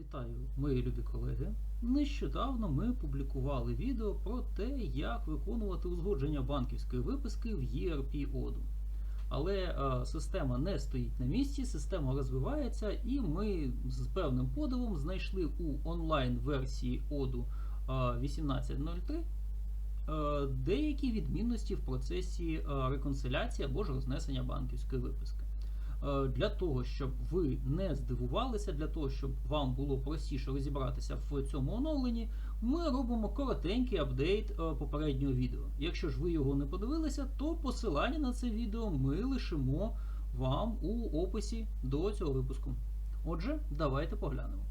Вітаю, мої любі колеги. Нещодавно ми публікували відео про те, як виконувати узгодження банківської виписки в ERP оду. Але е, система не стоїть на місці, система розвивається, і ми з певним подивом знайшли у онлайн-версії оду е, 18.03 е, деякі відмінності в процесі е, реконсиляції або ж рознесення банківської виписки. Е, Для того, щоб ви не здивувалися, для того, щоб вам було простіше розібратися в цьому оновленні, ми робимо коротенький апдейт е, попереднього відео. Якщо ж ви його не подивилися, то посилання на це відео ми лишимо вам у описі до цього випуску. Отже, давайте поглянемо.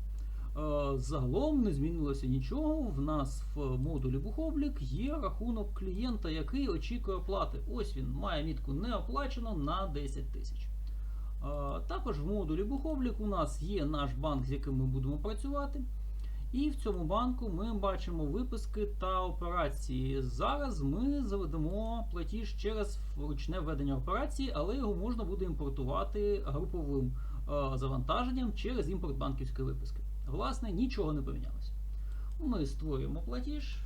Е, Загалом не змінилося нічого. В нас в модулі бухоблік є рахунок клієнта, який очікує оплати. Ось він має мітку не оплачено на 10 тисяч. Також в модулі бухоблік у нас є наш банк, з яким ми будемо працювати. І в цьому банку ми бачимо виписки та операції. Зараз ми заведемо платіж через ручне введення операції, але його можна буде імпортувати груповим завантаженням через імпорт банківської виписки. Власне, нічого не помінялося. Ми створюємо платіж,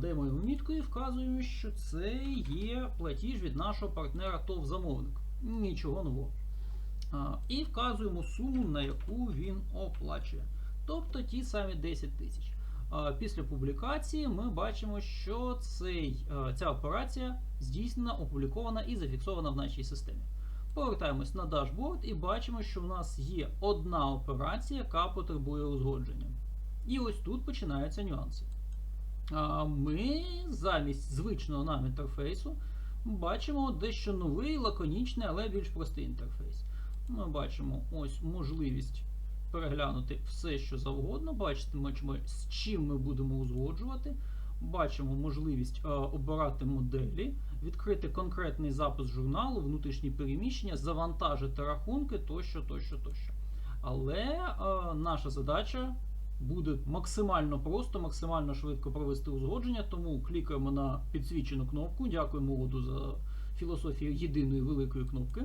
даємо йому мітку і вказуємо, що це є платіж від нашого партнера ТОВ замовник. Нічого нового. І вказуємо суму, на яку він оплачує. Тобто ті самі 10 тисяч. Після публікації ми бачимо, що цей, ця операція здійснена, опублікована і зафіксована в нашій системі. Повертаємось на дашборд і бачимо, що в нас є одна операція, яка потребує узгодження. І ось тут починаються нюанси. Ми замість звичного нам інтерфейсу бачимо дещо новий, лаконічний, але більш простий інтерфейс. Ми бачимо ось можливість переглянути все, що завгодно. Бачимо, з чим ми будемо узгоджувати. Бачимо можливість е, обирати моделі, відкрити конкретний запис журналу, внутрішні переміщення, завантажити рахунки тощо, тощо, тощо. Але е, наша задача буде максимально просто, максимально швидко провести узгодження, тому клікаємо на підсвічену кнопку. Дякуємо Оду за філософію єдиної великої кнопки.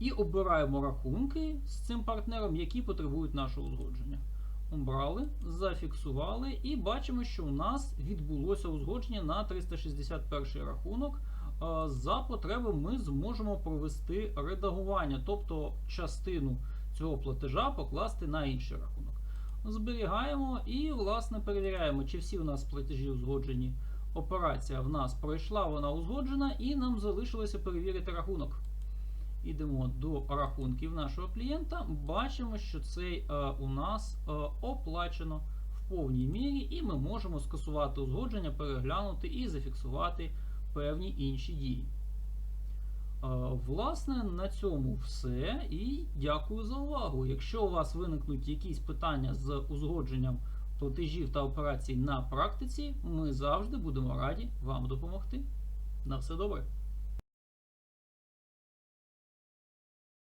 І обираємо рахунки з цим партнером, які потребують нашого узгодження. Обрали, зафіксували і бачимо, що у нас відбулося узгодження на 361 рахунок. За потреби ми зможемо провести редагування, тобто частину цього платежа покласти на інший рахунок. Зберігаємо і, власне, перевіряємо, чи всі у нас платежі узгоджені. Операція в нас пройшла, вона узгоджена, і нам залишилося перевірити рахунок. Ідемо до рахунків нашого клієнта. Бачимо, що цей е, у нас е, оплачено в повній мірі, і ми можемо скасувати узгодження, переглянути і зафіксувати певні інші дії. Власне, на цьому все. І дякую за увагу. Якщо у вас виникнуть якісь питання з узгодженням платежів та операцій на практиці, ми завжди будемо раді вам допомогти. На все добре!